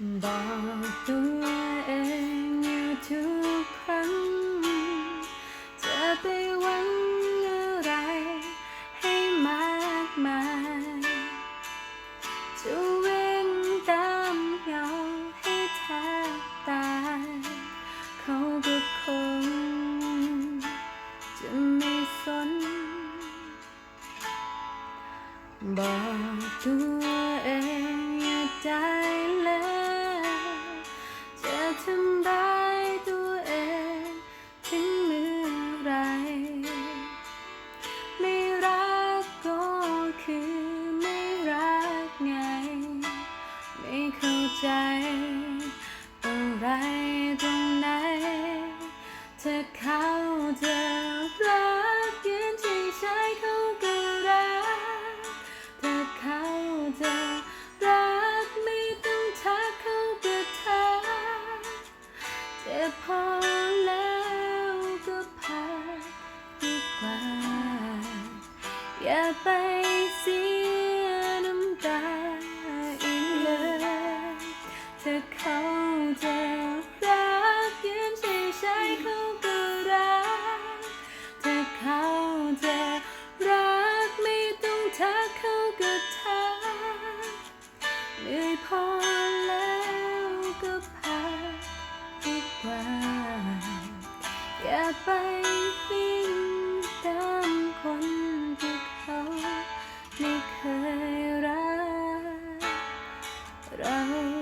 บอกตัวเองอยู่ทุกครั้ง จะไปหวังอะไรให้มากมายจะวิ่งตามเงาให้แทบตายเขาก็คงจะไม่สน บอกตัวเองอย่าได้เลยจะ ทำร้ายตัวเองถึงเมื่อไร ไม่รักก็คือไม่รักไง ไม่เข้าใจอะไรตรงไหน แต่พอแล้วก็พักดีกว่า อย่าไปเสียน้ำตาอีกเลยถ้าเขาจะรักยืนเฉยๆเขาก็รักถ้าเขาจะรักไม่ต้องทักเขาก็ทักเหนื่อยพอแล้วก็พัก ไปวิ่งตามคนที่เขาไม่เคยรักเรา